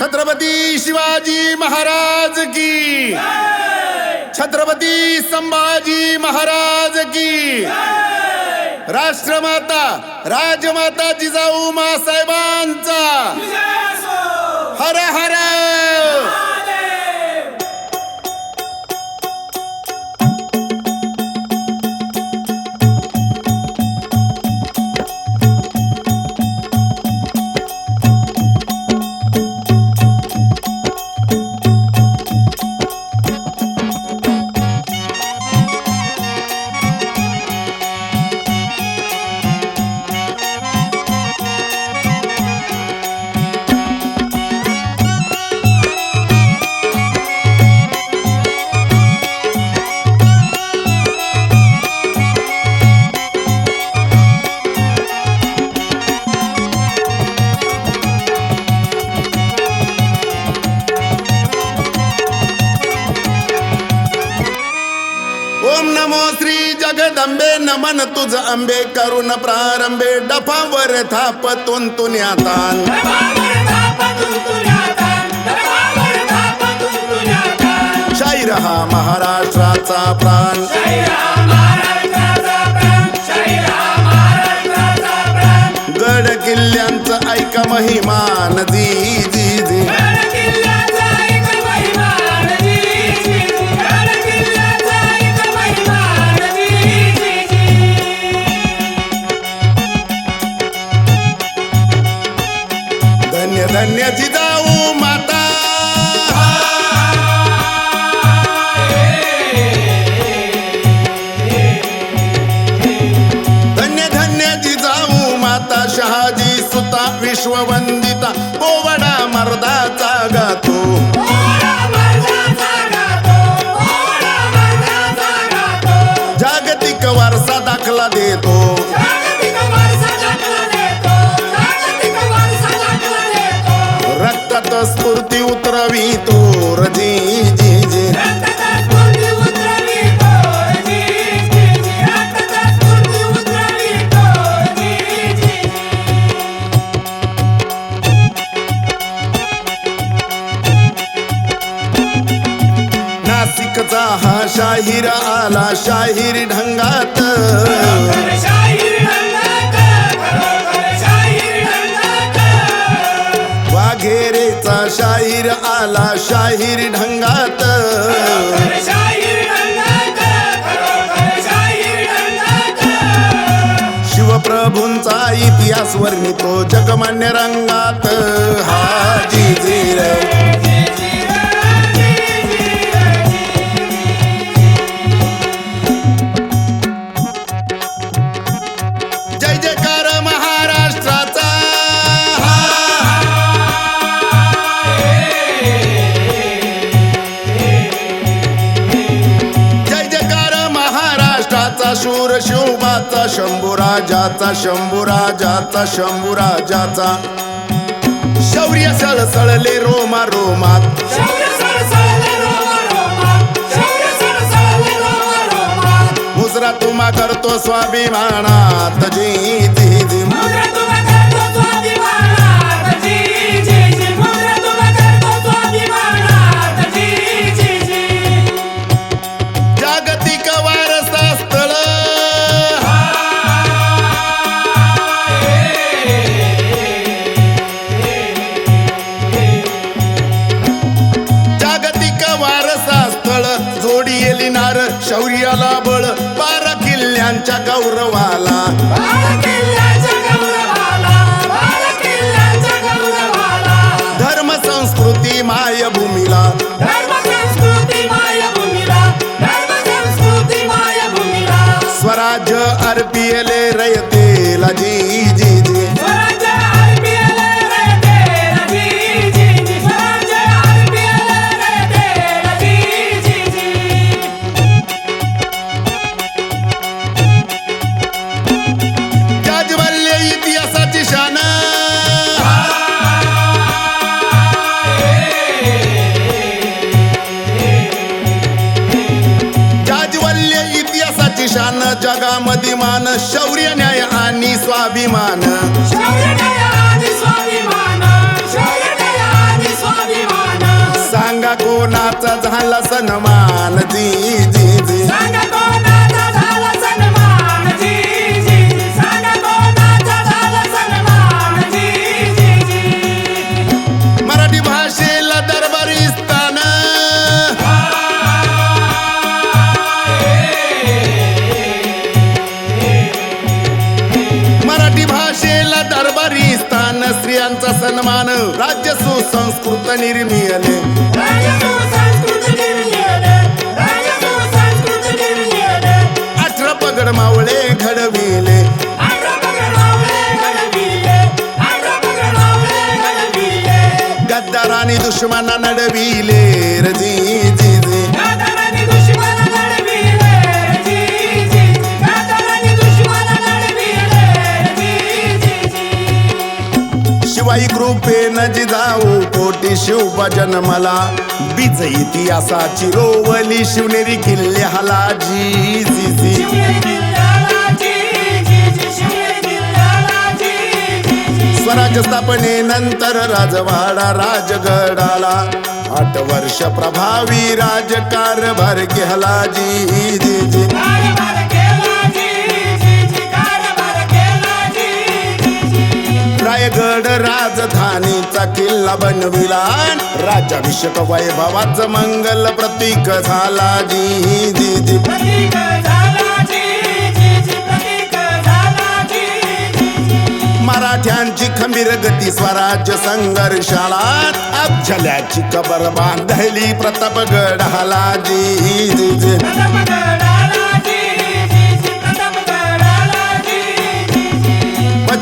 छत्रपती शिवाजी महाराज की। छत्रपती संभाजी महाराज की। राष्ट्रमाता राजमाता जिजाऊ मासाहेबांचा। जगदंबे नमन तुझ अंबे करुण प्रारंभे. डफावर थाप तुंतुन्यातान शाहीर हा महाराष्ट्राचा प्राण. गड किल्ल्यांचं ऐका महिमा नदी. जी स्फूर्ती उतरवितो रजी जी जी. नाशिकचा हा शाहीर आला शाहीर ढंगात. वाघेरे शाहीर आला शाहीर ढंगात. शिवप्रभूंचा इतिहास वर्णितो जगमान्य रंगात. हा जी महाराष्ट्राचा शूर शिवबाचा शंभूराजाचा शंभूराजाचा शंभूराजाचा. शौर्य सळसळले रोमा रोमात. मुजरा तुम्हा करतो स्वाभिमानात. जी किल्ल्यांच्या गौरवाला. धर्म संस्कृती मायभूमीला. स्वराज्य अर्पियले रयतेला जी स्वाभिमान शौर्य न्याय आणि स्वाभिमान. सांगा कोणाचा झाला सन्मान? दीदी सुसंस्कृत निर्मियले. अठरा पगड मावळे घडविले. गद्दाराने दुश्मना नडविले. र जी जी जी जी जी. शिवाई कृपेन जिजाऊ कोटी शिवभजन मला. बीज इतिहासाची रोवली शिवनेरी किल्ले हला जी जी जी शिवनेरी जी जी जी स्थापनेनंतर राजवाडा राजगडाला. आठ वर्ष प्रभावी राजकारभार केला जी जी जी रायगड राजधानीचा किल्ला बनविला. राज्याभिषेक वैभवाचं मंगल प्रतीक झाला. जी जी जी. प्रतीक झाला. जी जी जी. प्रतीक झाला. जी जी जी. मराठ्यांची खंबीर गती स्वराज्य संघर्षाला. अफझल्याची कबर बांधली प्रतापगडाला जी.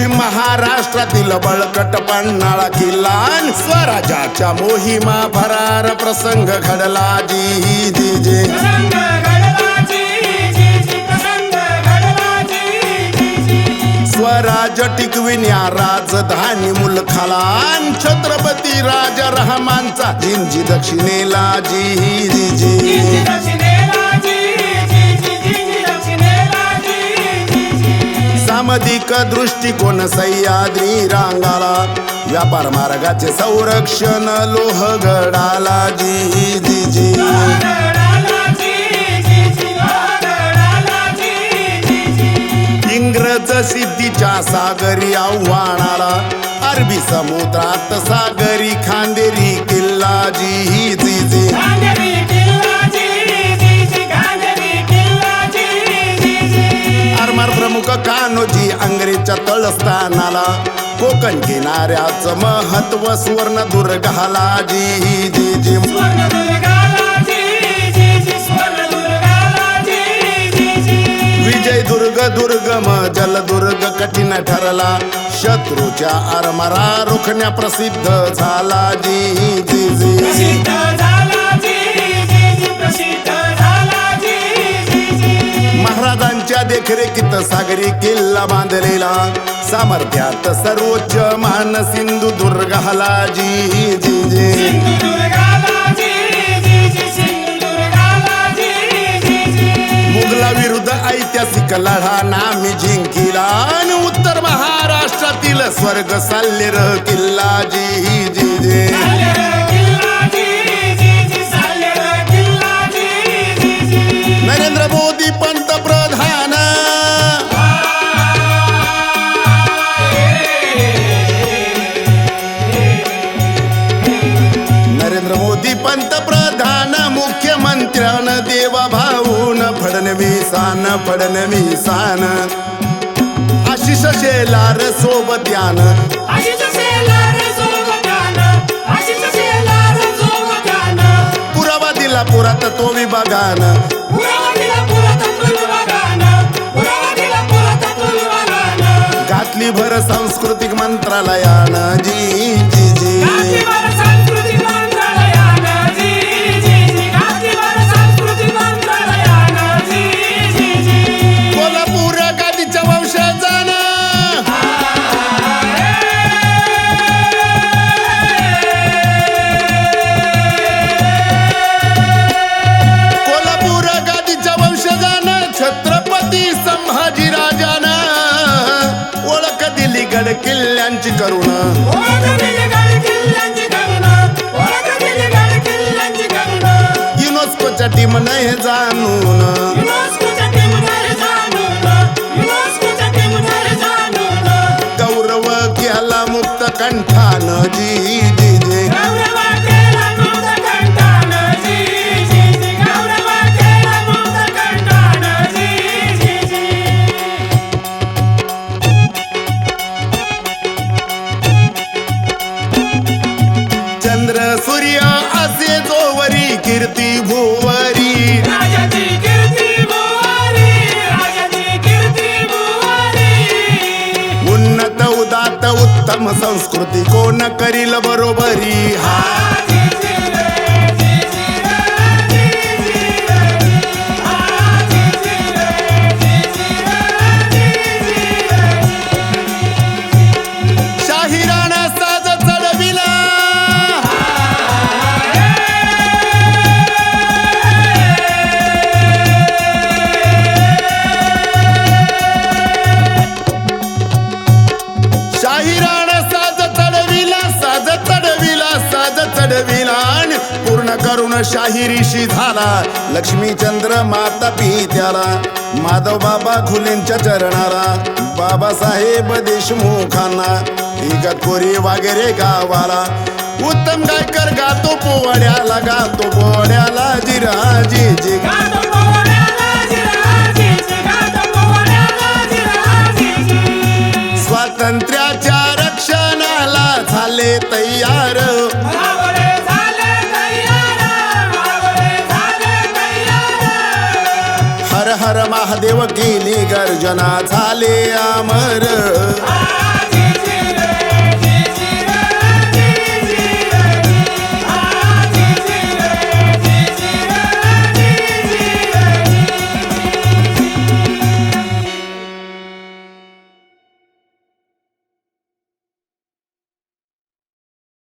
पश्चिम महाराष्ट्रातील बळकट पन्हाळा किल्ला स्वराज्याच्या मोहिमा भरार प्रसंग घडला. जी जी स्वराज टिकविण्या राजधानी मुलखाला छत्रपती राजा रहमानचा. जिंजी दक्षिणेला जी जी जी. सामाजिक दृष्टिकोन सह्याद्री रांगाला. व्यापार मार्गाचे संरक्षण लोहगडाला जी जी जी. इंग्रज सिद्धीच्या सागरी आव्हानाला. अरबी समुद्रात सागरी खांदेरी किल्ला. जी जी जी. कान्होजी अंग्रेजच्या तळस्थानाला. कोकण किनाऱ्याचं महत्त्व सुवर्ण दुर्गाला जी जी जी विजय दुर्ग दुर्गम जलदुर्ग कठीण ठरला. शत्रूच्या आरमारा रोखण्या प्रसिद्ध झाला जी जी जी. महाराजांच्या देखरेखीत सागरी किल्ला बांधलेला. सामर्थ्यात सर्वोच्च मान सिंधुदुर्गाला जी जी जी मुघलाविरुद्ध ऐतिहासिक लढा नामी जिंकिला. आणि उत्तर महाराष्ट्रातील स्वर्ग साल्लेर किल्ला. जी जी जी. फडणवीसान आशिष शेलार सोबत्यानं आशिष शेलार सोबत्यानं, आशिष शेलार सोबत्यानं. पुरावा दिला पुरात तो विभागानं. घातली भर सांस्कृतिक मंत्रालयानं. जी जी जी. किल्ल्यांची करुणा. युनेस्कोच्या टीम नाही जाणून धर्म संस्कृती कोण करील बरोबरी? हा. तरुण शाहिरीशी झाला. लक्ष्मीचंद्र माता पित्याला माधव बाबा खुलेंच्या चरणाला बाबासाहेब देशमुखांना इगतपुरी वगैरे गावाला. उत्तम गायकर गातो पोवाड्याला गातो पोवाड्याला जिराजी जी स्वातंत्र्याच्या रक्षणाला झाले तै महादेव केली गर्जना झाले अमर